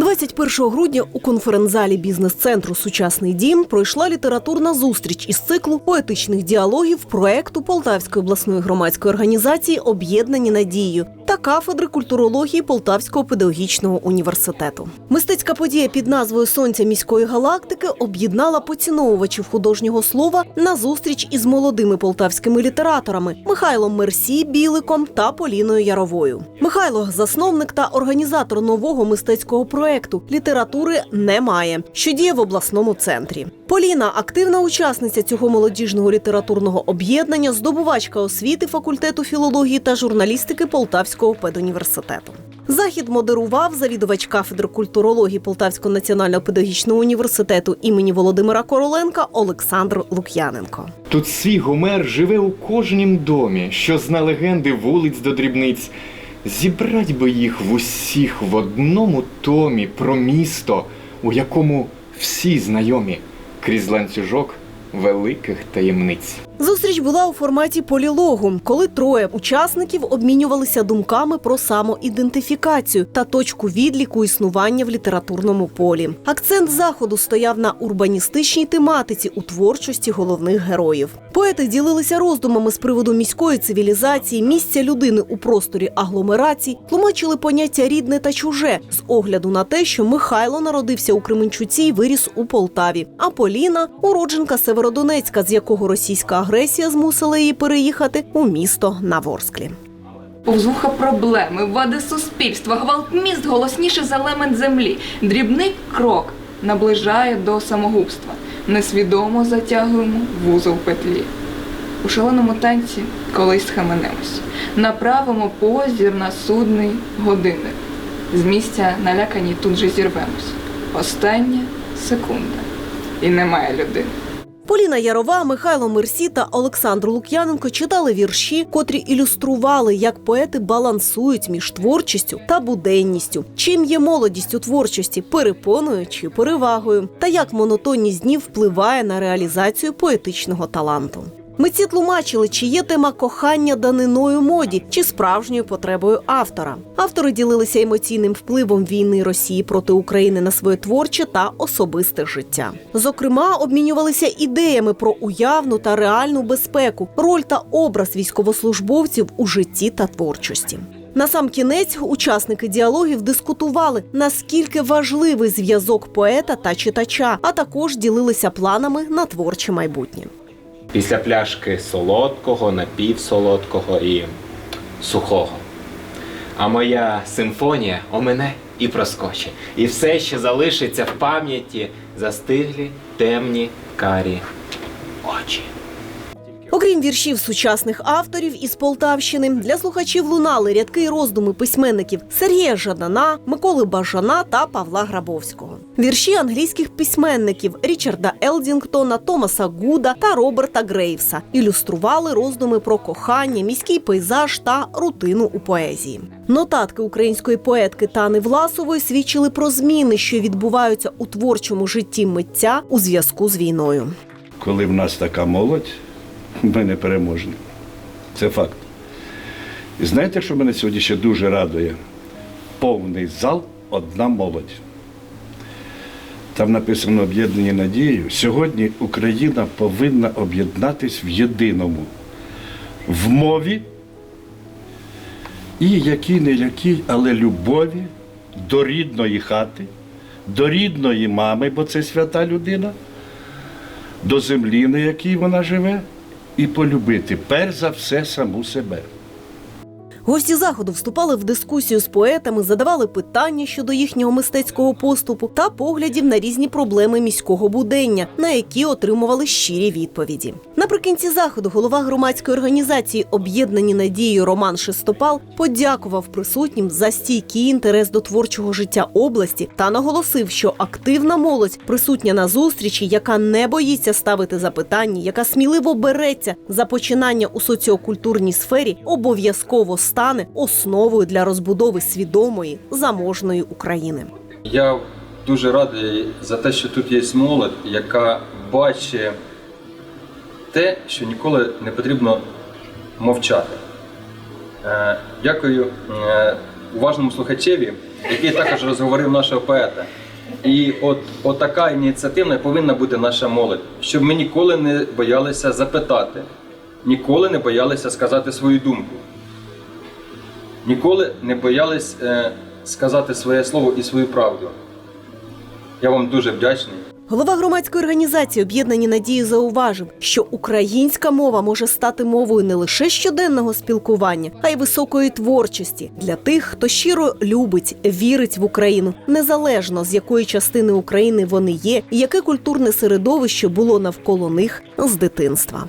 21 грудня у конференц-залі бізнес-центру Сучасний дім пройшла літературна зустріч із циклу поетичних діалогів проекту Полтавської обласної громадської організації Об'єднані надією та кафедри культурології Полтавського педагогічного університету. Мистецька подія під назвою Сонця міської галактики об'єднала поціновувачів художнього слова на зустріч із молодими полтавськими літераторами Михайлом Мерсі Біликом та Поліною Яровою. Михайло засновник та організатор нового мистецького проекту літератури немає, що діє в обласному центрі. Поліна активна учасниця цього молодіжного літературного об'єднання, здобувачка освіти факультету філології та журналістики Полтавського педуніверситету. Захід модерував завідувач кафедри культурології Полтавського національного педагогічного університету імені Володимира Короленка Олександр Лук'яненко. Тут свій гумер живе у кожнім домі, що зна легенди вулиць до дрібниць. Зібрать би їх в усіх в одному томі про місто, у якому всі знайомі крізь ланцюжок великих таємниць. Зустріч була у форматі полілогу, коли троє учасників обмінювалися думками про самоідентифікацію та точку відліку існування в літературному полі. Акцент заходу стояв на урбаністичній тематиці у творчості головних героїв. Поети ділилися роздумами з приводу міської цивілізації, місця людини у просторі агломерацій, тлумачили поняття рідне та чуже з огляду на те, що Михайло народився у Кременчуці і виріс у Полтаві, а Поліна уродженка Северодонецька, з якого російська агресія змусила її переїхати у місто на Ворсклі. Повзуха проблеми, вади суспільства, гвалт міст голосніше за елемент землі. Дрібний крок наближає до самогубства. Несвідомо затягуємо вузол петлі. У шаленому танці колись схаменемось. Направимо позір на судний годинник. З місця налякані тут же зірвемось. Остання секунда. І немає людини. Поліна Ярова, Михайло Мерсі та Олександр Лук'яненко читали вірші, котрі ілюстрували, як поети балансують між творчістю та буденністю. Чим є молодість у творчості перепоною чи перевагою, та як монотонність днів впливає на реалізацію поетичного таланту. Митці тлумачили, чи є тема кохання даниною моді, чи справжньою потребою автора. Автори ділилися емоційним впливом війни Росії проти України на своє творче та особисте життя. Зокрема, обмінювалися ідеями про уявну та реальну безпеку, роль та образ військовослужбовців у житті та творчості. На сам кінець учасники діалогів дискутували, наскільки важливий зв'язок поета та читача, а також ділилися планами на творче майбутнє. Після пляшки солодкого, напівсолодкого і сухого. А моя симфонія омене і проскоче. І все ще залишиться в пам'яті застиглі, темні, карі очі. Окрім віршів сучасних авторів із Полтавщини, для слухачів лунали рядки й роздуми письменників Сергія Жадана, Миколи Бажана та Павла Грабовського. Вірші англійських письменників Річарда Елдінгтона, Томаса Гуда та Роберта Грейвса ілюстрували роздуми про кохання, міський пейзаж та рутину у поезії. Нотатки української поетки Тани Власової свідчили про зміни, що відбуваються у творчому житті митця у зв'язку з війною. коли в нас така молодь, ми не переможні. Це факт. І знаєте, що мене сьогодні ще дуже радує? Повний зал, одна молодь. Там написано об'єднані надією. Сьогодні Україна повинна об'єднатись в єдиному, в мові і якій не якій, але любові до рідної хати, до рідної мами, бо це свята людина до землі, на якій вона живе, і полюбити перш за все саму себе. Гості заходу вступали в дискусію з поетами, задавали питання щодо їхнього мистецького поступу та поглядів на різні проблеми міського будення, на які отримували щирі відповіді. Наприкінці заходу голова громадської організації Об'єднані надією Роман Шестопал подякував присутнім за стійкий інтерес до творчого життя області та наголосив, що активна молодь присутня на зустрічі, яка не боїться ставити запитання, яка сміливо береться за починання у соціокультурній сфері, обов'язково стане основою для розбудови свідомої заможної України. Я дуже радий за те, що тут є молодь, яка бачить те, що ніколи не потрібно мовчати. Е, Дякую е, уважному слухачеві який також розговорив нашого поета. І от, от така ініціативна повинна бути наша молодь, щоб ми ніколи не боялися запитати, ніколи не боялися сказати свою думку, ніколи не боялись е, сказати своє слово і свою правду. Я вам дуже вдячний. Голова громадської організації об'єднані надії зауважив, що українська мова може стати мовою не лише щоденного спілкування, а й високої творчості для тих, хто щиро любить, вірить в Україну, незалежно з якої частини України вони є, і яке культурне середовище було навколо них з дитинства.